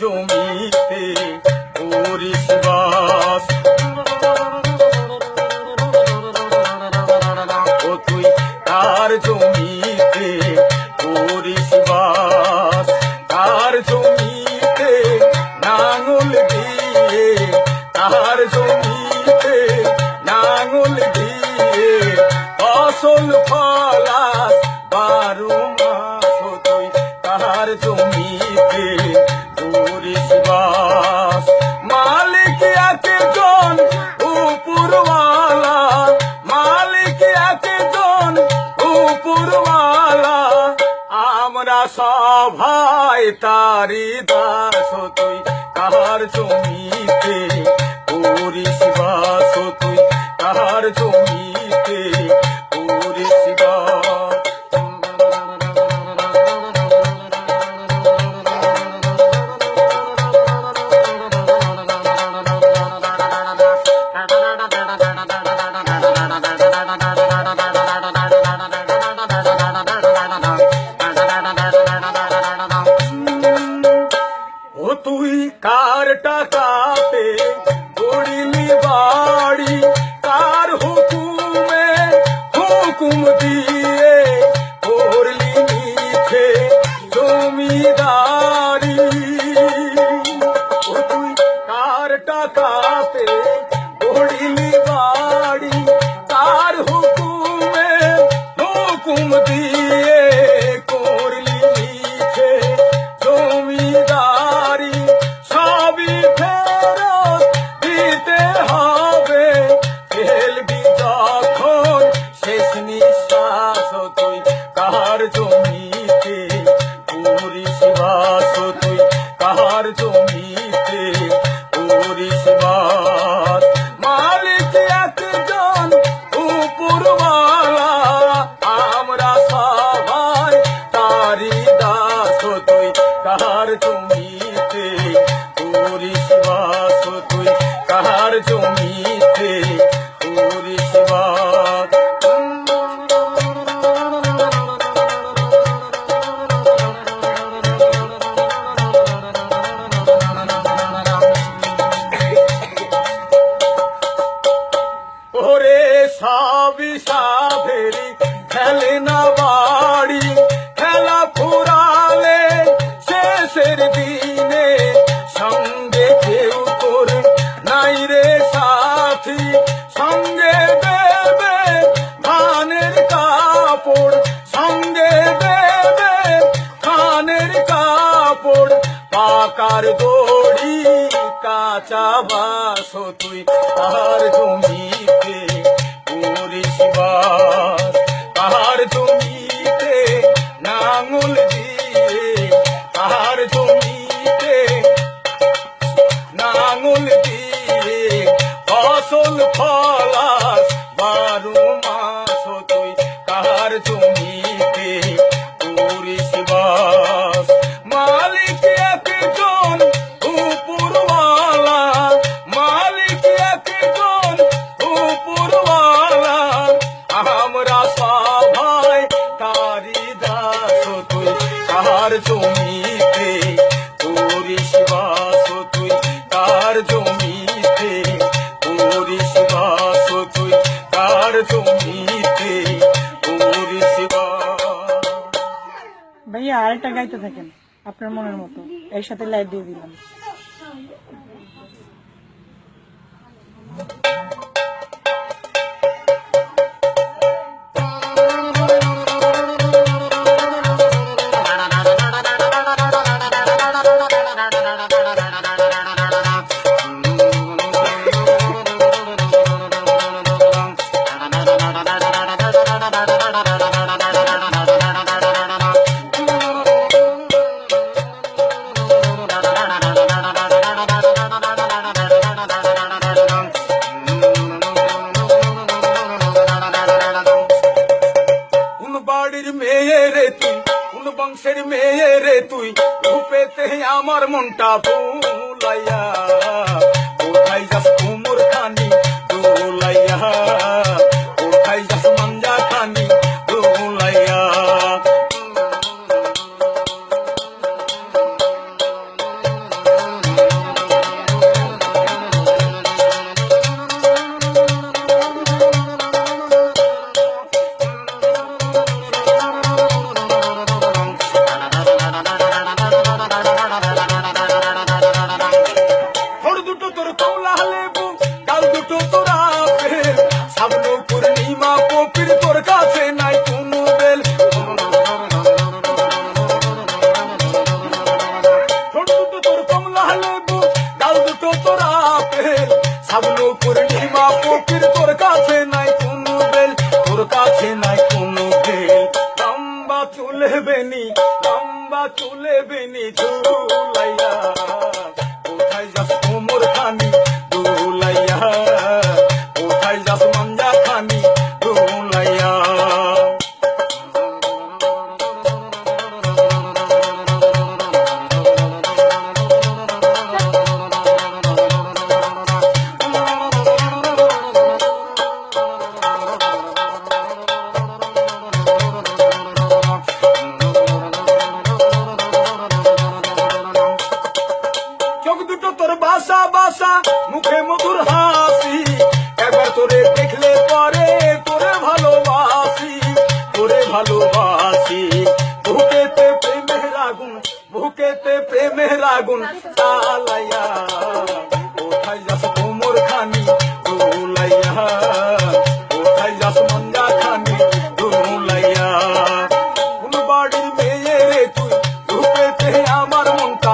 জমিতে করিস বাস যায় তারি দাস তুই তাহার জমিতে করিস বাস তুই কাহার জমি আর গড়ি কাঁচা বাস তুই আর জমিতে আর নাঙল দিয়ে আর জমিতে নাঙল দিয়ে ফসল ফলাস বারো মাস তুই কার জমি জমিতে ভাইয়া আরেকটা গাইতে থাকেন আপনার মনের মতো। এর সাথে লাইট দিয়ে দিলাম। মেয়ে রে তুই রূপেতে আমার মনটা ভুলাইয়া লেবু গাল দুটো কাছে নাই কোনো বেল। ঠোঁট দুটো তোর কমলা দুটো তোর আপেল সাবন ছোট তোর বাসা বাসা, মুখে মধুর হাসি। একবার তোরে দেখলে পরে তোরে ভালোবাসি তোরে ভালোবাসি। বুকেতে প্রেমের আগুন, বুকেতে প্রেমের আগুন খানি, দোলাইয়া কোথায় যাস মঞ্জা খানি, দোলাইয়া। কোন বাড়ির মেয়ে তুই বুকেতে আমার মনটা